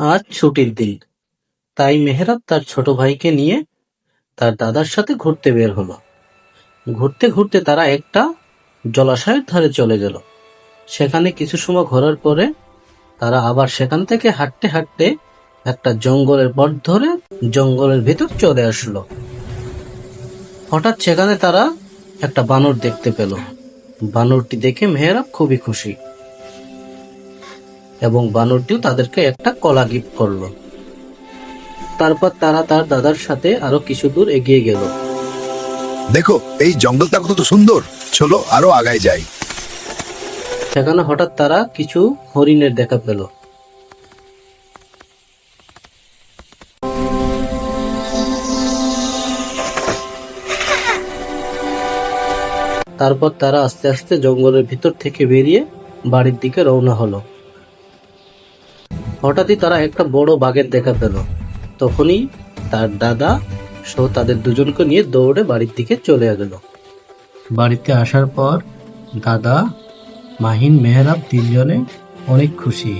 আজ ছুটির দিন। তাই মেহেরাব তার ছোট ভাইকে নিয়ে তার দাদার সাথে ঘুরতে বের হলো। ঘুরতে ঘুরতে তারা একটা জলাশয়ের ধারে চলে গেল। সেখানে কিছু সময় ঘোরার পরে তারা আবার সেখান থেকে হাঁটতে হাঁটতে একটা জঙ্গলের পথ ধরে জঙ্গলের ভিতর চলে আসলো। হঠাৎ সেখানে তারা একটা বানর দেখতে পেল। বানরটি দেখে মেহেরাব খুবই খুশি। এবং বানরটিও তাদেরকে একটা কলা গিফট করল। তারপর তারা তার দাদার সাথে আরও কিছু দূর এগিয়ে গেল। দেখো এই জঙ্গলটা কত সুন্দর। চলো আরও আগায় যাই। সেখানে হঠাৎ তারা কিছু হরিণের দেখা পেল। তারপর তারা আস্তে আস্তে জঙ্গলের ভিতর থেকে বেরিয়ে বাড়ির দিকে রওনা হলো। হঠাৎই তারা একটা বড় বাঘের দেখা পেল। তখনই তার দাদা সহ তাদের দুজনকে নিয়ে দৌড়ে বাড়ির দিকে চলে গেল। বাড়িতে আসার পর দাদা, মাহিন, মেহরাব তিনজনে অনেক খুশি।